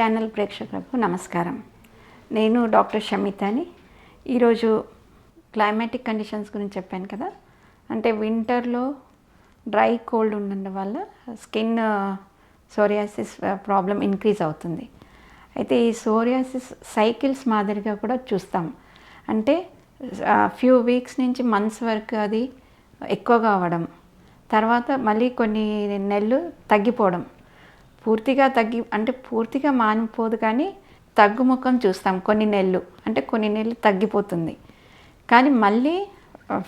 Channel ప్రేక్షకులకు నమస్కారం. నేను డాక్టర్ షమితాని. ఈరోజు క్లైమాటిక్ కండిషన్స్ గురించి చెప్పాను కదా. అంటే వింటర్లో డ్రై కోల్డ్ ఉండడం వల్ల స్కిన్ సోరియాసిస్ ప్రాబ్లం ఇంక్రీజ్ అవుతుంది. అయితే ఈ సోరియాసిస్ సైకిల్స్ మాదిరిగా కూడా చూస్తాం. అంటే ఫ్యూ వీక్స్ నుంచి మంత్స్ వరకు అది ఎక్కువగా అవ్వడం. తర్వాత మళ్ళీ కొన్ని నెలలు తగ్గిపోవడం. పూర్తిగా తగ్గి అంటే పూర్తిగా మానిపోదు కానీ తగ్గుముఖం చూస్తాం కొన్ని నెలలు. అంటే కొన్ని నెలలు తగ్గిపోతుంది. కానీ మళ్ళీ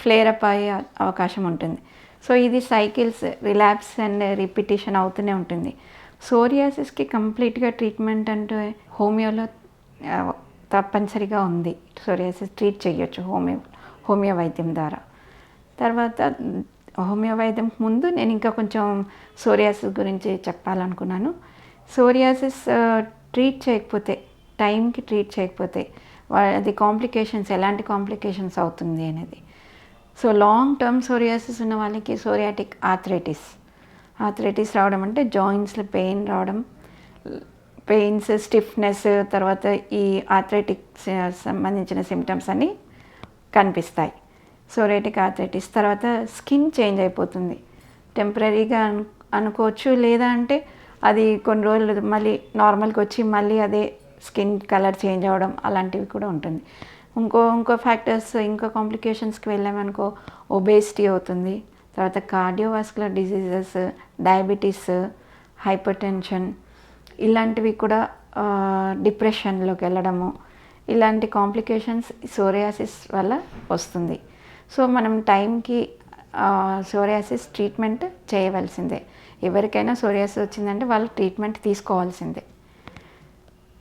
ఫ్లేర్ అప్ అయ్యే అవకాశం ఉంటుంది. సో ఇది సైకిల్స్ రిలాప్స్ అండ్ రిపిటేషన్ అవుతూనే ఉంటుంది. సోరియాసిస్కి కంప్లీట్గా ట్రీట్మెంట్ అంటే హోమియోలో తప్పనిసరిగా ఉంది. సోరియాసిస్ ట్రీట్ చేయొచ్చు హోమియో హోమియో వైద్యం ద్వారా. తర్వాత హోమియో వైద్యంకి ముందు నేను ఇంకా కొంచెం సోరియాసిస్ గురించి చెప్పాలనుకున్నాను. సోరియాసిస్ ట్రీట్ చేయకపోతే టైంకి ట్రీట్ చేయకపోతే అది కాంప్లికేషన్స్ ఎలాంటి కాంప్లికేషన్స్ అవుతుంది అనేది. సో లాంగ్ టర్మ్ సోరియాసిస్ ఉన్న వాళ్ళకి సోరియాటిక్ ఆథరైటిస్ ఆథరైటిస్ రావడం అంటే జాయింట్స్లో పెయిన్ రావడం పెయిన్స్ స్టిఫ్నెస్ తర్వాత ఈ ఆథరైటిక్ సంబంధించిన సిమ్టమ్స్ అన్నీ కనిపిస్తాయి. సోరేటిక్ ఆథరైటిస్ తర్వాత స్కిన్ చేంజ్ అయిపోతుంది. టెంపరీగా అను అనుకోవచ్చు లేదా అంటే అది కొన్ని రోజులు మళ్ళీ నార్మల్కి వచ్చి మళ్ళీ అదే స్కిన్ కలర్ చేంజ్ అవ్వడం అలాంటివి కూడా ఉంటుంది. ఇంకో ఇంకో ఫ్యాక్టర్స్ ఇంకో కాంప్లికేషన్స్కి వెళ్ళామనుకో ఒబేసిటీ అవుతుంది. తర్వాత cardiovascular diseases diabetes hypertension ఇలాంటివి కూడా డిప్రెషన్లోకి వెళ్ళడము ఇలాంటి కాంప్లికేషన్స్ సోరియాసిస్ వల్ల వస్తుంది. సో మనం టైంకి సోరియాసిస్ ట్రీట్మెంట్ చేయవలసిందే. ఎవరికైనా సోరియాసిస్ వచ్చిందంటే వాళ్ళు ట్రీట్మెంట్ తీసుకోవాల్సిందే.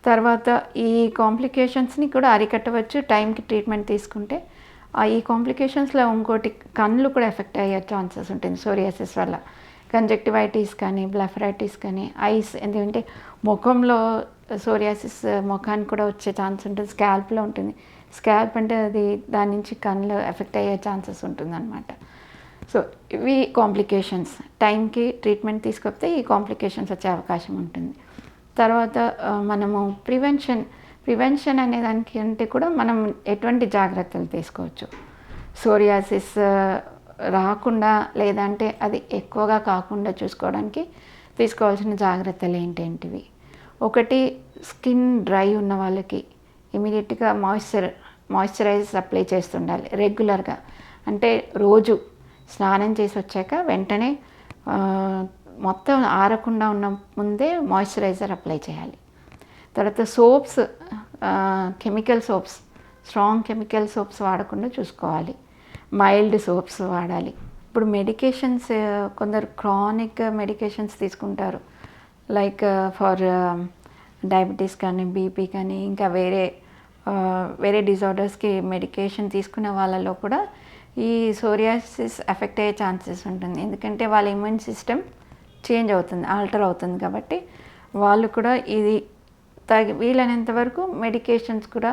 తర్వాత ఈ కాంప్లికేషన్స్ని కూడా అరికట్టవచ్చు టైంకి ట్రీట్మెంట్ తీసుకుంటే. ఆ ఈ కాంప్లికేషన్స్లో ఇంకోటి కళ్ళు కూడా ఎఫెక్ట్ అయ్యే ఛాన్సెస్ ఉంటుంది సోరియాసిస్ వల్ల. కంజక్టివైటిస్ కానీ బ్లఫరైటిస్ కానీ ఐస్ ఎందుకంటే ముఖంలో సోరియాసిస్ ముఖానికి కూడా వచ్చే ఛాన్స్ ఉంటుంది స్కాల్ప్లో ఉంటుంది. స్కాల్ప్ అంటే అది దాని నుంచి కళ్ళు ఎఫెక్ట్ అయ్యే ఛాన్సెస్ ఉంటుందన్నమాట. సో ఇవి కాంప్లికేషన్స్. టైంకి ట్రీట్మెంట్ తీసుకోకపోతే ఈ కాంప్లికేషన్స్ వచ్చే అవకాశం ఉంటుంది. తర్వాత మనము ప్రివెన్షన్ ప్రివెన్షన్ అనే దానికి అంటే కూడా మనం ఎటువంటి జాగ్రత్తలు తీసుకోవచ్చు. సోరియాసిస్ రాకుండా లేదంటే అది ఎక్కువగా కాకుండా చూసుకోవడానికి తీసుకోవాల్సిన జాగ్రత్తలు ఏంటేంటివి ఒకటి స్కిన్ డ్రై ఉన్న వాళ్ళకి ఇమీడియట్గా మాయిశ్చర్ మాయిశ్చరైజర్స్ అప్లై చేస్తుండాలి రెగ్యులర్గా. అంటే రోజు స్నానం చేసి వచ్చాక వెంటనే మొత్తం ఆరకుండా ఉన్న ముందే మాయిశ్చరైజర్ అప్లై చేయాలి. తర్వాత soaps chemical soaps strong chemical soaps వాడకుండా చూసుకోవాలి. మైల్డ్ సోప్స్ వాడాలి. ఇప్పుడు మెడికేషన్స్ కొందరు క్రానిక్ మెడికేషన్స్ తీసుకుంటారు. లైక్ ఫర్ డయాబెటీస్ కానీ బీపీ కానీ ఇంకా వేరే వేరే డిజార్డర్స్కి మెడికేషన్ తీసుకునే వాళ్ళలో కూడా ఈ సోరియాసిస్ ఎఫెక్ట్ అయ్యే ఛాన్సెస్ ఉంటుంది. ఎందుకంటే వాళ్ళ ఇమ్యూన్ సిస్టమ్ చేంజ్ అవుతుంది ఆల్టర్ అవుతుంది కాబట్టి వాళ్ళు కూడా ఇది తగి వీలైనంత వరకు మెడికేషన్స్ కూడా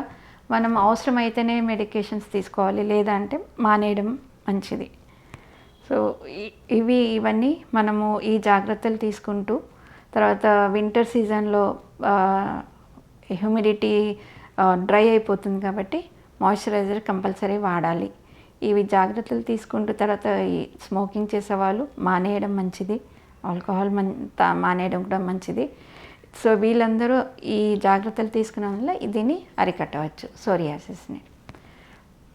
మనం అవసరమైతేనే మెడికేషన్స్ తీసుకోవాలి లేదా అంటే మానేయడం మంచిది. సో ఇవి ఇవన్నీ మనము ఈ జాగ్రత్తలు తీసుకుంటూ తర్వాత వింటర్ సీజన్లో హ్యూమిడిటీ డ్రై అయిపోతుంది కాబట్టి మాయిశ్చరైజర్ కంపల్సరీ వాడాలి. ఇవి జాగ్రత్తలు తీసుకుంటూ తర్వాత ఈ స్మోకింగ్ చేసేవాళ్ళు మానేయడం మంచిది. ఆల్కహాల్ మన్ మానేయడం కూడా మంచిది. సో వీళ్ళందరూ ఈ జాగ్రత్తలు తీసుకున్న వల్ల దీన్ని అరికట్టవచ్చు సోరియాసిస్ని.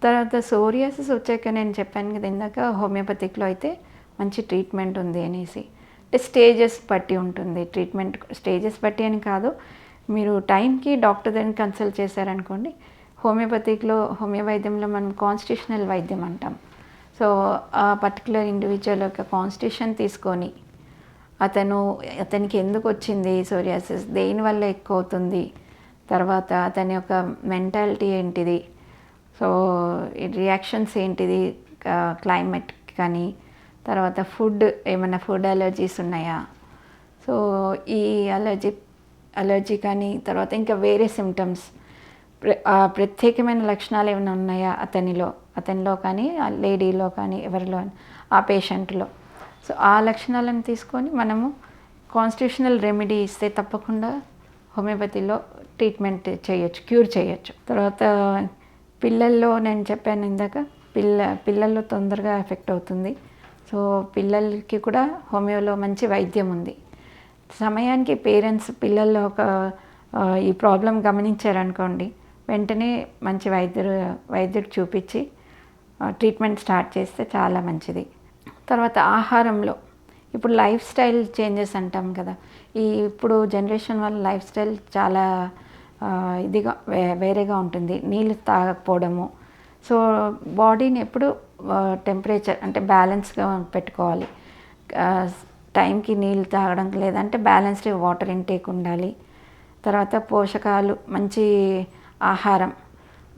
తర్వాత సోరియాసిస్ వచ్చాక నేను చెప్పాను కదా ఇందాక హోమియోపతిక్లో అయితే మంచి ట్రీట్మెంట్ ఉంది అనేసి. అంటే స్టేజెస్ బట్టి ఉంటుంది ట్రీట్మెంట్. స్టేజెస్ బట్టి అని కాదు మీరు టైంకి డాక్టర్ దగ్గర కన్సల్ట్ చేశారనుకోండి హోమియోపతిక్లో హోమియో వైద్యంలో మనం కాన్స్టిట్యూషనల్ వైద్యం అంటాం. సో ఆ పర్టికులర్ ఇండివిజువల్ యొక్క కాన్స్టిట్యూషన్ తీసుకొని అతను అతనికి ఎందుకు వచ్చింది సోరియాసిస్ దేనివల్ల ఎక్కువ అవుతుంది తర్వాత అతని యొక్క మెంటాలిటీ ఏంటిది సో ఈ రియాక్షన్స్ ఏంటిది క్లైమేట్ కానీ తర్వాత ఫుడ్ ఏమైనా ఫుడ్ అలర్జీస్ ఉన్నాయా? సో ఈ అలర్జీ అలర్జీ కానీ తర్వాత ఇంకా వేరే సిమ్టమ్స్ ప్రత్యేకమైన లక్షణాలు ఏమైనా ఉన్నాయా అతనిలో? అతనిలో కానీ ఆ లేడీలో కానీ ఎవరిలో ఆ పేషెంట్లో సో ఆ లక్షణాలను తీసుకొని మనము కాన్స్టిట్యూషనల్ రెమెడీ ఇస్తే తప్పకుండా హోమియోపతిలో ట్రీట్మెంట్ చేయొచ్చు క్యూర్ చేయొచ్చు. తర్వాత పిల్లల్లో నేను చెప్పాను ఇందాక పిల్ల పిల్లల్లో తొందరగా ఎఫెక్ట్ అవుతుంది. సో పిల్లలకి కూడా హోమియోలో మంచి వైద్యం ఉంది. సమయానికి పేరెంట్స్ పిల్లల్లో ఒక ఈ ప్రాబ్లం గమనించారనుకోండి వెంటనే మంచి వైద్యుడు వైద్యుడు చూపించి ట్రీట్మెంట్ స్టార్ట్ చేస్తే చాలా మంచిది. తర్వాత ఆహారంలో ఇప్పుడు లైఫ్ స్టైల్ చేంజెస్ అంటాం కదా ఈ ఇప్పుడు జనరేషన్ వల్ల లైఫ్ స్టైల్ చాలా ఇదిగా వే- వేరేగా ఉంటుంది. నీళ్ళు తాగకపోవడము సో బాడీని ఎప్పుడు టెంపరేచర్ అంటే బ్యాలెన్స్గా పెట్టుకోవాలి. టైంకి నీళ్ళు తాగడం లేదంటే బ్యాలెన్స్డ్ వాటర్ ఇంటేక్ ఉండాలి. తర్వాత పోషకాలు మంచి ఆహారం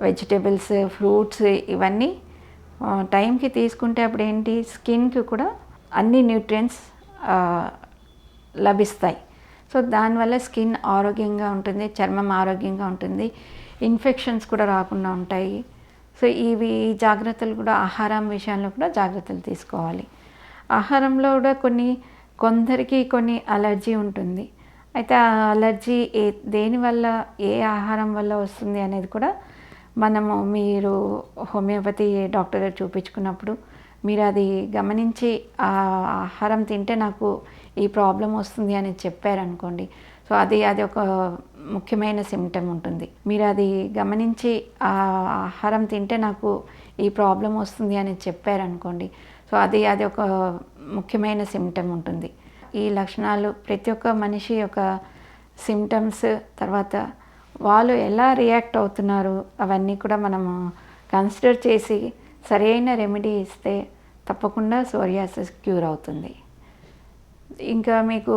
వెజిటేబుల్స్ ఫ్రూట్స్ ఇవన్నీ టైంకి తీసుకుంటే అప్పుడు ఏంటి స్కిన్కి కూడా అన్ని న్యూట్రియంట్స్ లభిస్తాయి. సో దానివల్ల స్కిన్ ఆరోగ్యంగా ఉంటుంది చర్మం ఆరోగ్యంగా ఉంటుంది ఇన్ఫెక్షన్స్ కూడా రాకుండా ఉంటాయి. సో ఇవి జాగ్రత్తలు కూడా ఆహారం విషయంలో కూడా జాగ్రత్తలు తీసుకోవాలి. ఆహారంలో కూడా కొన్ని కొందరికి కొన్ని అలర్జీ ఉంటుంది. అయితే ఆ అలర్జీ ఏ దేనివల్ల ఏ ఆహారం వల్ల వస్తుంది అనేది కూడా మనము మీరు హోమియోపతి డాక్టర్ గారు చూపించుకున్నప్పుడు మీరు అది గమనించి ఆ ఆహారం తింటే నాకు ఈ ప్రాబ్లం వస్తుంది అని చెప్పారనుకోండి. సో అది అది ఒక ముఖ్యమైన సిమ్టమ్ ఉంటుంది. మీరు అది గమనించి ఆ ఆహారం తింటే నాకు ఈ ప్రాబ్లం వస్తుంది అని చెప్పారనుకోండి. సో అది అది ఒక ముఖ్యమైన సిమ్టమ్ ఉంటుంది. ఈ లక్షణాలు ప్రతి ఒక్క మనిషి యొక్క సిమ్టమ్స్ తర్వాత వాళ్ళు ఎలా రియాక్ట్ అవుతున్నారు అవన్నీ కూడా మనము కన్సిడర్ చేసి సరైన రెమెడీ ఇస్తే తప్పకుండా సోరియాసిస్ క్యూర్ అవుతుంది. ఇంకా మీకు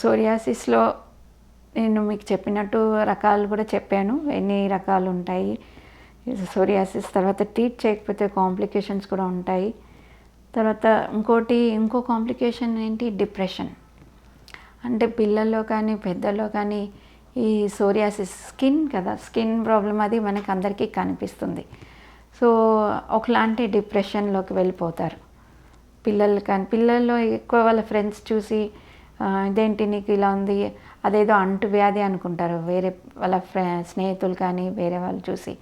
సోరియాసిస్లో నేను మీకు చెప్పినట్టు రకాలు కూడా చెప్పాను. ఎన్ని రకాలు ఉంటాయి? సోరియాసిస్ తర్వాత ట్రీట్ చేయకపోతే కాంప్లికేషన్స్ కూడా ఉంటాయి. తర్వాత ఇంకోటి ఇంకో కాంప్లికేషన్ ఏంటి? డిప్రెషన్. అంటే పిల్లల్లో కానీ పెద్దల్లో కానీ ఈ సోరియాసిస్ స్కిన్ కదా స్కిన్ ప్రాబ్లం అది మనకు అందరికీ కనిపిస్తుంది. సో ఒకలాంటి డిప్రెషన్లోకి వెళ్ళిపోతారు. పిల్లలు కానీ పిల్లల్లో ఎక్కువ వాళ్ళ ఫ్రెండ్స్ చూసి ఇదేంటి నీకు ఇలా ఉంది? అదేదో అంటువ్యాధి అనుకుంటారు. వేరే వాళ్ళ ఫ్రె స్నేహితులు కానీ వేరే వాళ్ళు చూసి.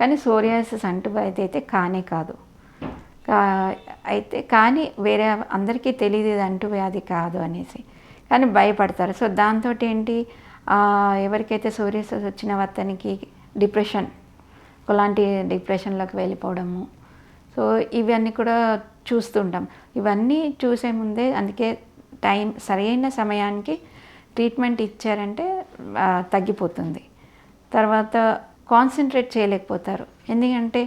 కానీ సోరియాసిస్ అంటువ్యాధి అయితే కానే కాదు. కా- అయితే కానీ వేరే అందరికీ తెలియదు ఇది అంటువ్యాధి కాదు అనేసి. కానీ భయపడతారు. సో దాంతో ఏంటి? ఎవరికైతే సోరియాసిస్ వచ్చిన అతనికి డిప్రెషన్ ఒకలాంటి డిప్రెషన్లోకి వెళ్ళిపోవడము. సో ఇవన్నీ కూడా చూస్తుంటాం. ఇవన్నీ చూసే ముందే అందుకే టైం సరైన సమయానికి ట్రీట్మెంట్ ఇచ్చారంటే తగ్గిపోతుంది. తర్వాత కాన్సన్ట్రేట్ చేయలేకపోతారు. ఎందుకంటే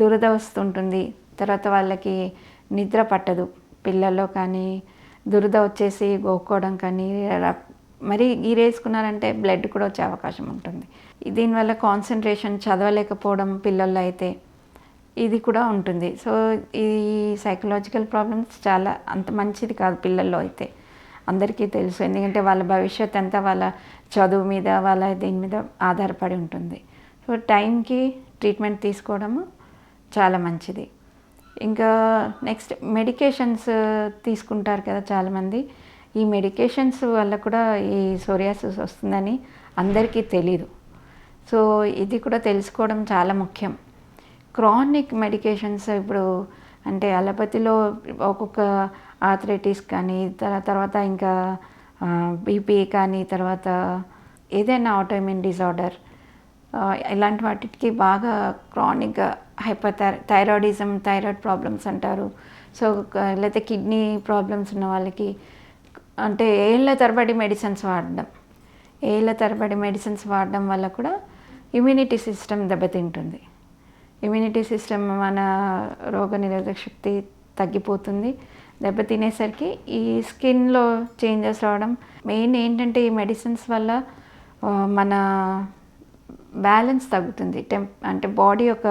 దురద వస్తుంటుంది. తర్వాత వాళ్ళకి నిద్ర పట్టదు. పిల్లల్లో కానీ దురద వచ్చేసి గోక్కోవడం కానీ మరి గీరేసుకున్నారంటే బ్లడ్ కూడా వచ్చే అవకాశం ఉంటుంది. దీనివల్ల కాన్సన్ట్రేషన్ చదవలేకపోవడం పిల్లల్లో అయితే ఇది కూడా ఉంటుంది. సో ఈ సైకలాజికల్ ప్రాబ్లమ్స్ చాలా అంత మంచిది కాదు పిల్లల్లో అయితే. అందరికీ తెలుసు. ఎందుకంటే వాళ్ళ భవిష్యత్ అంతా వాళ్ళ చదువు మీద వాళ్ళ దీని మీద ఆధారపడి ఉంటుంది. సో టైంకి ట్రీట్మెంట్ తీసుకోవడము చాలా మంచిది. ఇంకా నెక్స్ట్ మెడికేషన్స్ తీసుకుంటారు కదా చాలామంది. ఈ మెడికేషన్స్ వల్ల కూడా ఈ సోరియాసిస్ వస్తుందని అందరికీ తెలీదు. సో ఇది కూడా తెలుసుకోవడం చాలా ముఖ్యం. క్రానిక్ మెడికేషన్స్ ఇప్పుడు అంటే అలపతిలో ఒక్కొక్క ఆథరైటిస్ కానీ తర్వాత ఇంకా బీపీ కానీ తర్వాత ఏదైనా ఆటోమిన్ డిజార్డర్ ఇలాంటి వాటికి బాగా క్రానిక్గా హైపర్ థైరాయిడిజం థైరాయిడ్ ప్రాబ్లమ్స్ అంటారు. సో లేకపోతే కిడ్నీ ప్రాబ్లమ్స్ ఉన్న వాళ్ళకి అంటే ఏళ్ళ తరబడి మెడిసిన్స్ వాడడం. ఏళ్ళ తరబడి మెడిసిన్స్ వాడడం వల్ల కూడా ఇమ్యూనిటీ సిస్టమ్ దెబ్బతింటుంది. ఇమ్యూనిటీ సిస్టమ్ మన రోగనిరోధక శక్తి తగ్గిపోతుంది. దెబ్బతినేసరికి ఈ స్కిన్లో చేంజెస్ రావడం మెయిన్ ఏంటంటే ఈ మెడిసిన్స్ వల్ల మన బ్యాలెన్స్ తగ్గుతుంది. టెంప్ అంటే బాడీ యొక్క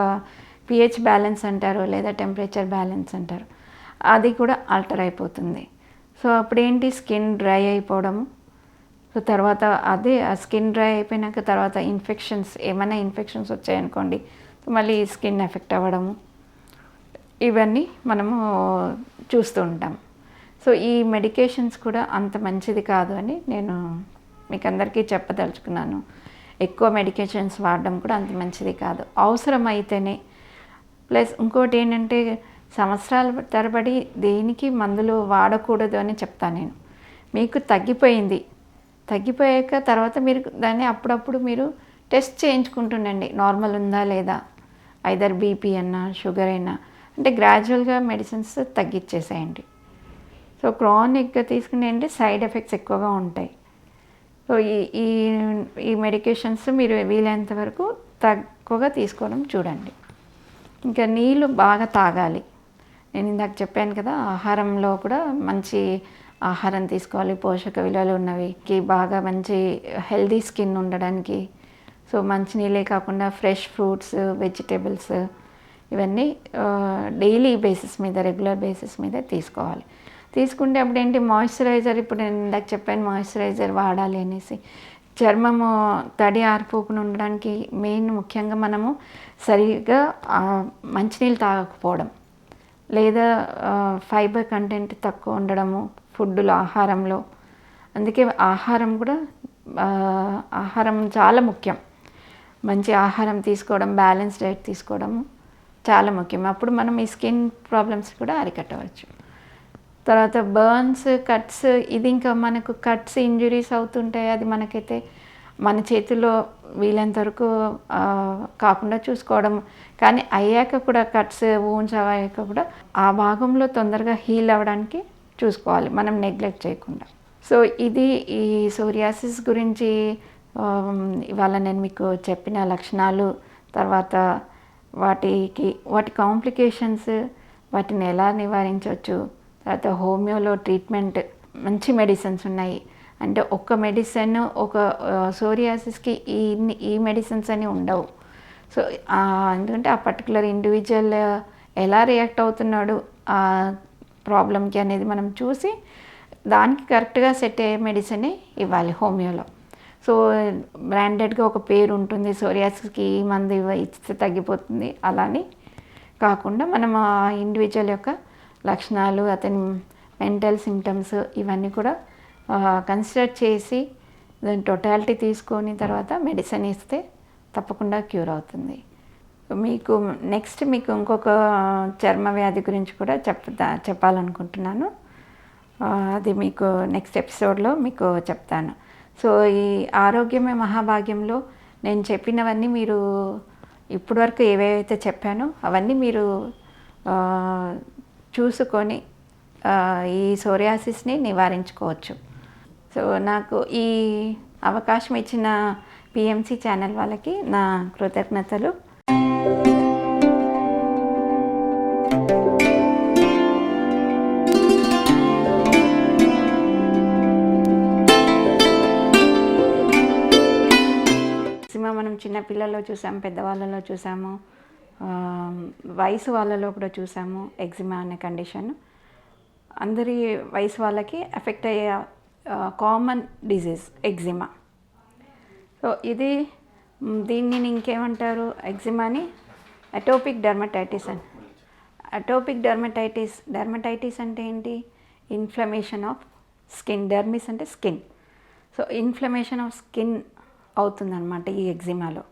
పిహెచ్ బ్యాలెన్స్ అంటారు లేదా టెంపరేచర్ బ్యాలెన్స్ అంటారు. అది కూడా ఆల్టర్ అయిపోతుంది. సో అప్పుడేంటి? స్కిన్ డ్రై అయిపోవడము సో తర్వాత అదే ఆ స్కిన్ డ్రై అయిపోయినాక తర్వాత ఇన్ఫెక్షన్స్ ఏమైనా ఇన్ఫెక్షన్స్ వచ్చాయనుకోండి మళ్ళీ స్కిన్ ఎఫెక్ట్ అవ్వడము. ఇవన్నీ మనము చూస్తూ ఉంటాం. సో ఈ మెడికేషన్స్ కూడా అంత మంచిది కాదు అని నేను మీకు అందరికీ చెప్పదలుచుకున్నాను. ఎక్కువ మెడికేషన్స్ వాడడం కూడా అంత మంచిది కాదు. అవసరం అయితేనే ప్లస్ ఇంకోటి ఏంటంటే సంవత్సరాల తరబడి దేనికి మందులు వాడకూడదు అని చెప్తాను నేను. మీకు తగ్గిపోయింది. తగ్గిపోయాక తర్వాత మీరు దాన్ని అప్పుడప్పుడు మీరు టెస్ట్ చేయించుకుంటుండండి. నార్మల్ ఉందా లేదా? ఐదర్ బీపీ అన్నా షుగర్ అయినా. అంటే గ్రాడ్యువల్గా మెడిసిన్స్ తగ్గించేసేయండి సో క్రానిక్గా తీసుకునే అంటే సైడ్ ఎఫెక్ట్స్ ఎక్కువగా ఉంటాయి. సో ఈ ఈ ఈ మెడికేషన్స్ మీరు వీలైనంత వరకు తక్కువగా తీసుకోవడం చూడండి. ఇంకా నీళ్ళు బాగా తాగాలి. నేను ఇందాక చెప్పాను కదా ఆహారంలో కూడా మంచి ఆహారం తీసుకోవాలి. పోషక విలువలు ఉన్నవికి బాగా మంచి హెల్దీ స్కిన్ ఉండడానికి. సో మంచి నీళ్ళే కాకుండా ఫ్రెష్ ఫ్రూట్స్ వెజిటేబుల్స్ ఇవన్నీ డైలీ బేసిస్ మీద రెగ్యులర్ బేసిస్ మీద తీసుకోవాలి. తీసుకుంటే అప్పుడు ఏంటి మాయిశ్చరైజర్ ఇప్పుడు నేను ఇందాక చెప్పాను మాయిశ్చరైజర్ వాడాలి అనేసి. చర్మము తడి ఆరిపోకుండా ఉండడానికి మెయిన్ ముఖ్యంగా మనము సరిగా మంచినీళ్ళు తాగకపోవడం. లేదా ఫైబర్ కంటెంట్ తక్కువ ఉండడము ఫుడ్లో ఆహారంలో. అందుకే ఆహారం కూడా ఆహారం చాలా ముఖ్యం. మంచి ఆహారం తీసుకోవడం బ్యాలెన్స్ డైట్ తీసుకోవడము. చాలా ముఖ్యం. అప్పుడు మనం ఈ స్కిన్ ప్రాబ్లమ్స్ కూడా అరికట్టవచ్చు. తర్వాత బర్న్స్ కట్స్ ఇది ఇంకా మనకు కట్స్ ఇంజురీస్ అవుతుంటాయి. అది మనకైతే మన చేతిలో వీలైనంత వరకు కాకుండా చూసుకోవడం. కానీ అయ్యాక కూడా కట్స్ వూన్స్ అయ్యాక కూడా ఆ భాగంలో తొందరగా హీల్ అవ్వడానికి చూసుకోవాలి. మనం నెగ్లెక్ట్ చేయకుండా. సో ఇది ఈ సోరియాసిస్ గురించి ఇవాళ నేను మీకు చెప్పిన లక్షణాలు తర్వాత వాటికి వాటి కాంప్లికేషన్స్ వాటిని ఎలా నివారించవచ్చు? తర్వాత హోమియోలో ట్రీట్మెంట్ మంచి మెడిసిన్స్ ఉన్నాయి. అంటే ఒక్క మెడిసిన్ ఒక సోరియాసిస్కి ఈ ఈ మెడిసిన్స్ అని ఉండవు. సో ఎందుకంటే ఆ పర్టికులర్ ఇండివిజువల్ ఎలా రియాక్ట్ అవుతున్నాడు ఆ ప్రాబ్లంకి అనేది మనం చూసి దానికి కరెక్ట్గా సెట్ అయ్యే మెడిసిన్ ఇవ్వాలి హోమియోలో. సో బ్రాండెడ్గా ఒక పేరు ఉంటుంది సోరియాసిస్కి ఈ మందు ఇస్తే తగ్గిపోతుంది అలానే కాకుండా మనం ఆ ఇండివిజువల్ యొక్క లక్షణాలు అతని మెంటల్ సిమ్టమ్స్ ఇవన్నీ కూడా కన్సిడర్ చేసి దాని టోటాలిటీ తీసుకొని తర్వాత మెడిసిన్ ఇస్తే తప్పకుండా క్యూర్ అవుతుంది. మీకు నెక్స్ట్ మీకు ఇంకొక చర్మ వ్యాధి గురించి కూడా చెప్తా చెప్పాలనుకుంటున్నాను. అది మీకు నెక్స్ట్ ఎపిసోడ్లో మీకు చెప్తాను. సో ఈ ఆరోగ్యమే మహాభాగ్యంలో నేను చెప్పినవన్నీ మీరు ఇప్పటివరకు ఏవేవైతే చెప్పానో అవన్నీ మీరు చూసుకొని ఈ సోరియాసిస్ని నివారించుకోవచ్చు. సో నాకు ఈ అవకాశం ఇచ్చిన పిఎంసి ఛానల్ వాళ్ళకి నా కృతజ్ఞతలు. పిల్లల్లో చూసాము పెద్దవాళ్ళలో చూసాము వయసు వాళ్ళలో కూడా చూసాము ఎగ్జిమా అనే కండిషన్ అందరి వయసు వాళ్ళకి ఎఫెక్ట్ అయ్యే కామన్ డిజీజ్ ఎగ్జిమా సో ఇది దీన్ని ఇంకేమంటారు? ఎగ్జిమాని అటోపిక్ డర్మటైటిస్ అని. అటోపిక్ డర్మటైటిస్ డర్మటైటిస్ అంటే ఏంటి? ఇన్ఫ్లమేషన్ ఆఫ్ స్కిన్ డర్మిస్ అంటే skin so inflammation of skin అవుతుందన్నమాట ఈ ఎగ్జిమాలో